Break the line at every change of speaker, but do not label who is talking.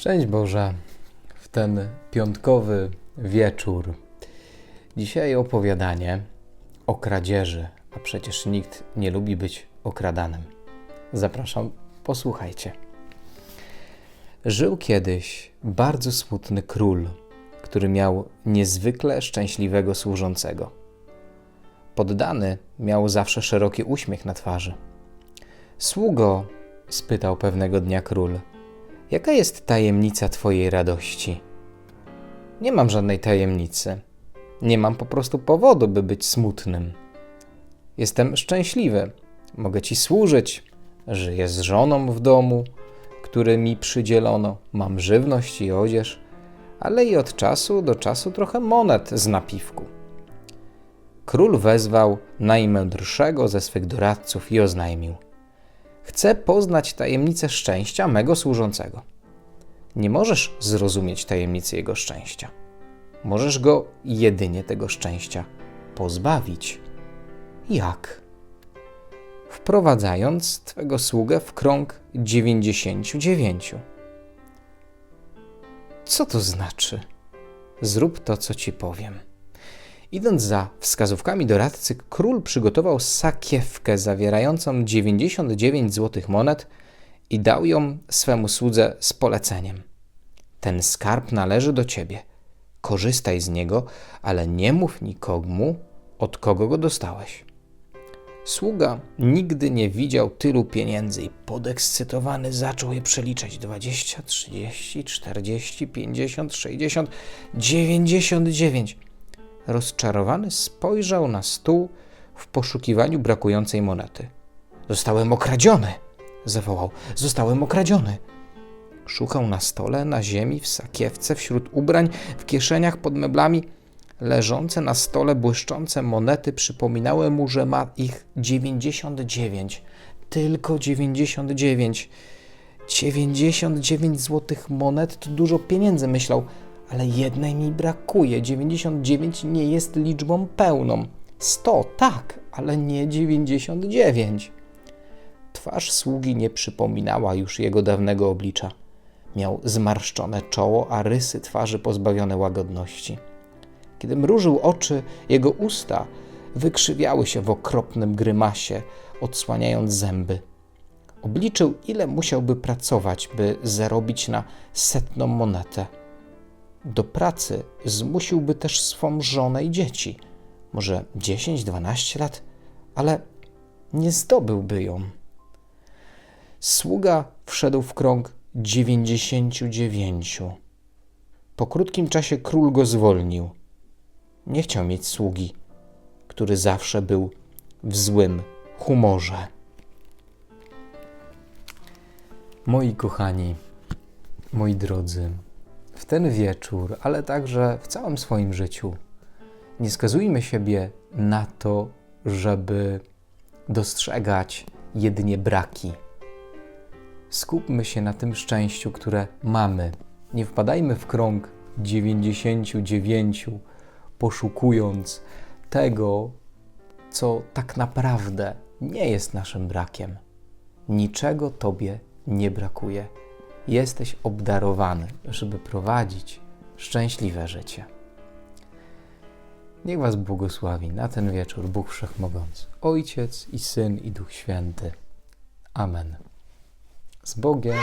Szczęść Boże w ten piątkowy wieczór. Dzisiaj opowiadanie o kradzieży, a przecież nikt nie lubi być okradanym. Zapraszam, posłuchajcie. Żył kiedyś bardzo smutny król, który miał niezwykle szczęśliwego służącego. Poddany miał zawsze szeroki uśmiech na twarzy. Sługo, spytał pewnego dnia król, jaka jest tajemnica Twojej radości? Nie mam żadnej tajemnicy. Nie mam po prostu powodu, by być smutnym. Jestem szczęśliwy. Mogę Ci służyć. Żyję z żoną w domu, który mi przydzielono. Mam żywność i odzież, ale i od czasu do czasu trochę monet z napiwku. Król wezwał najmędrszego ze swych doradców i oznajmił: Chcę poznać tajemnicę szczęścia mego służącego. Nie możesz zrozumieć tajemnicy jego szczęścia. Możesz go jedynie tego szczęścia pozbawić. Jak? Wprowadzając twego sługę w krąg 99. Co to znaczy? Zrób to, co ci powiem. Idąc za wskazówkami doradcy, król przygotował sakiewkę zawierającą 99 złotych monet i dał ją swemu słudze z poleceniem. Ten skarb należy do ciebie. Korzystaj z niego, ale nie mów nikomu, od kogo go dostałeś. Sługa nigdy nie widział tylu pieniędzy i podekscytowany zaczął je przeliczać: 20, 30, 40, 50, 60, 99. Rozczarowany spojrzał na stół w poszukiwaniu brakującej monety. Zostałem okradziony! zawołał. Zostałem okradziony! Szukał na stole, na ziemi, w sakiewce, wśród ubrań, w kieszeniach, pod meblami. Leżące na stole błyszczące monety przypominały mu, że ma ich 99. Tylko 99. 99 złotych monet to dużo pieniędzy, myślał, ale jednej mi brakuje. 99 nie jest liczbą pełną. 100, tak, ale nie 99. Twarz sługi nie przypominała już jego dawnego oblicza. Miał zmarszczone czoło, a rysy twarzy pozbawione łagodności. Kiedy mrużył oczy, jego usta wykrzywiały się w okropnym grymasie, odsłaniając zęby. Obliczył, ile musiałby pracować, by zarobić na setną monetę. Do pracy zmusiłby też swą żonę i dzieci, może 10-12 lat, ale nie zdobyłby ją. Sługa wszedł w krąg 99. Po krótkim czasie król go zwolnił. Nie chciał mieć sługi, który zawsze był w złym humorze. Moi kochani, moi drodzy, w ten wieczór, ale także w całym swoim życiu, nie skazujmy siebie na to, żeby dostrzegać jedynie braki. Skupmy się na tym szczęściu, które mamy. Nie wpadajmy w krąg 99, poszukując tego, co tak naprawdę nie jest naszym brakiem. Niczego Tobie nie brakuje. Jesteś obdarowany, żeby prowadzić szczęśliwe życie. Niech Was błogosławi na ten wieczór Bóg Wszechmogący, Ojciec i Syn i Duch Święty. Amen. Z Bogiem.